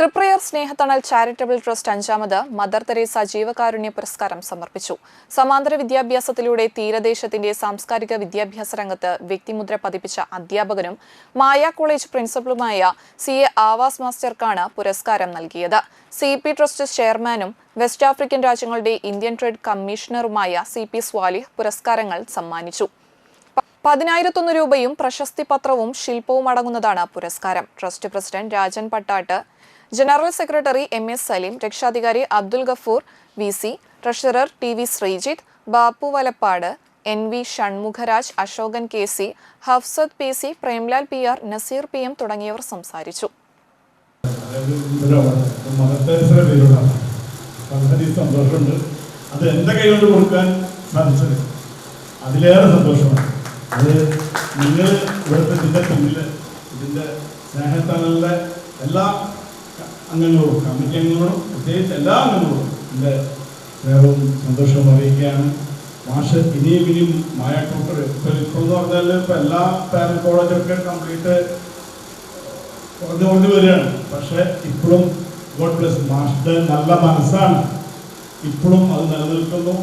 Triprayar Snehathanal charitable trust അഞ്ചാമത് Mother Teresa ജീവകാരുണ്യ പുരസ്കാരം സമർപ്പിച്ചു. സമാന്തര വിദ്യാഭ്യാസത്തിലൂടെ തീരദേശത്തിന്റെ സാംസ്കാരിക വിദ്യാഭ്യാസ രംഗത്ത് വ്യക്തിമുദ്ര പതിപ്പിച്ച അധ്യാപകനും മായ കോളേജ് പ്രിൻസിപ്പലുമായ സി എ ആവാസ് മാസ്റ്റർക്കാണ് പുരസ്കാരം നൽകിയത്. സി പി ട്രസ്റ്റ് ചെയർമാനും വെസ്റ്റ് ആഫ്രിക്കൻ രാജ്യങ്ങളുടെ ഇന്ത്യൻ ട്രേഡ് കമ്മീഷണറുമായ സി പി സ്വാലിഹ് പുരസ്കാരങ്ങൾ സമ്മാനിച്ചു. പതിനായിരത്തൊന്ന് രൂപയും പ്രശസ്തി പത്രവും ശില്പവും അടങ്ങുന്നതാണ് പുരസ്കാരം. Trust president Rajan Pattat general secretary M S Saleem രക്ഷാധികാരി Abdul Gafoor V C treasurer T V Sreejith Bappu Valappad N V Shanmukharaj Ashokan K C Hafsad P C Premlal P R Naseer P M തുടങ്ങിയവർ സംസാരിച്ചു. സന്തോഷമുണ്ട് അത് എന്റെ കൈകൊണ്ട് കൊടുക്കാൻ സാധിച്ചത് അതിലേറെ സന്തോഷമാണ്. അത് നിങ്ങൾ ഇവിടുത്തെ ഇതിന്റെ പിന്നിൽ ഇതിന്റെ സ്നേഹത്താനുള്ള എല്ലാ അംഗങ്ങളോടും കമ്മിറ്റി അംഗങ്ങളോടും പ്രത്യേകിച്ച് എല്ലാ അംഗങ്ങളോടും എന്റെ സ്നേഹവും സന്തോഷവും അറിയിക്കുകയാണ്. മാഷ് ഇനിയും ഇനിയും മായ ടോക്കർ ഇപ്പം ഇപ്പം എന്ന് പറഞ്ഞാൽ ഇപ്പം എല്ലാ പാരന്റ് കോളേജൊക്കെ കംപ്ലീറ്റ് കുറഞ്ഞു കുറഞ്ഞു വരികയാണ്. പക്ഷെ ഇപ്പോഴും ഗോഡ് ബ്ലസ് മാഷിന്റെ നല്ല മനസ്സാണ്. ഇപ്പോഴും അത് നിലനിൽക്കുന്നു.